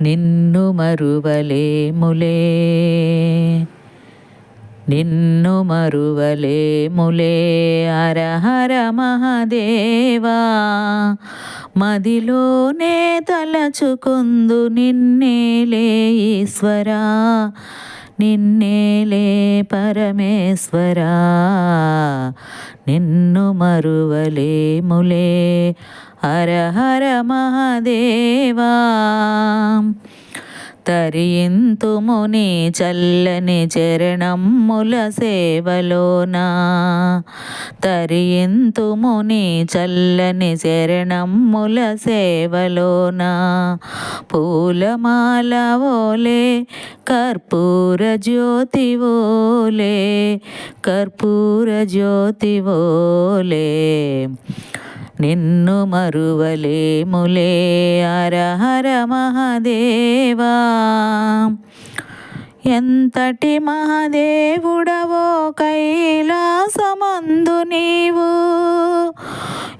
నిన్ను మరువలేములే. నిన్ను మరువలేములే. హర హర మహదేవా మదిలోనే తలచుకుందు నిన్నేలే ఈశ్వరా. నిన్నేలే పరమేశ్వరా. నిన్ను మరువలేములే. హర హర మహదేవా తరియింతుముని చల్లని చరణముల సేవలోనా తరియింతుముని చల్లని చరణముల సేవలోనా పూలమాల ఓలే కర్పూర జ్యోతి ఓలే కర్పూర జ్యోతి ఓలే నిన్ను మరువలేములే అరహర హర మహదేవా. ఎంతటి మహాదేవుడవో కైలాసమందు నీవు.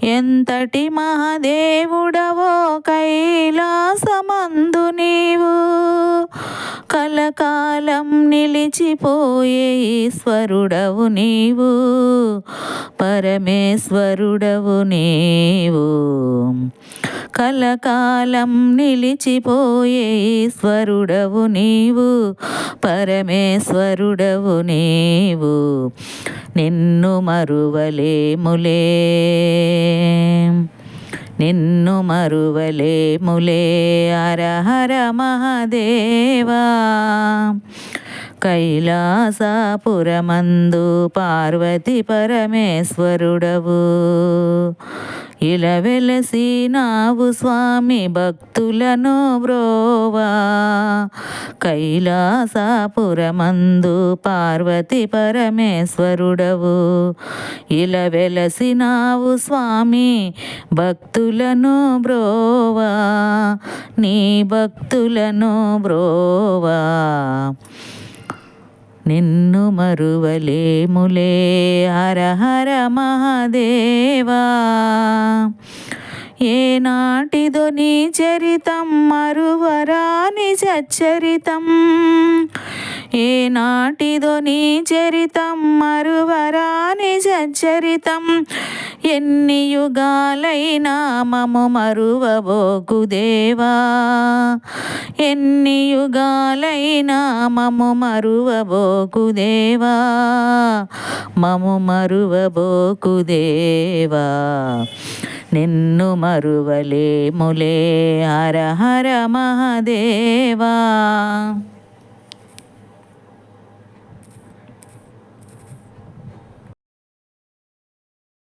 ఎంతటి మహాదేవుడవో కైలాసమందు నీవు. కలకాలం నిలిచిపోయే ఈశ్వరుడవు నీవు. పరమేశ్వరుడవు నీవు. కలకాలం నిలిచిపోయే ఈశ్వరుడవు నీవు. పరమేశ్వరుడవు నీవు. నిన్ను మరువలేములే. నిన్ను మరువలేములే హర హర మహదేవా కైలాసపురమందు పార్వతి పరమేశ్వరుడవు. ఇలా వెలసినావు స్వామి భక్తులను బ్రోవా కైలాసపురమందు పార్వతి పరమేశ్వరుడవు. ఇలా వెలసినావు స్వామి భక్తులను బ్రోవా నీ భక్తులను బ్రోవా నిన్ను మరువలేములే. హర హర మహాదేవా. ఏనాటిదో నీ చరితం మరువరాని సచ్చరితం. ఏనాటిదో నీ చరితం మరువరాని సచ్చరితం. ఎన్ని యుగాలైనా మము మరువబోకు దేవా. ఎన్ని యుగాలైనా మము మరువబోకు దేవా. మము మరువబోకు దేవా. నిన్ను మరువలేములే హర హర మహదేవా.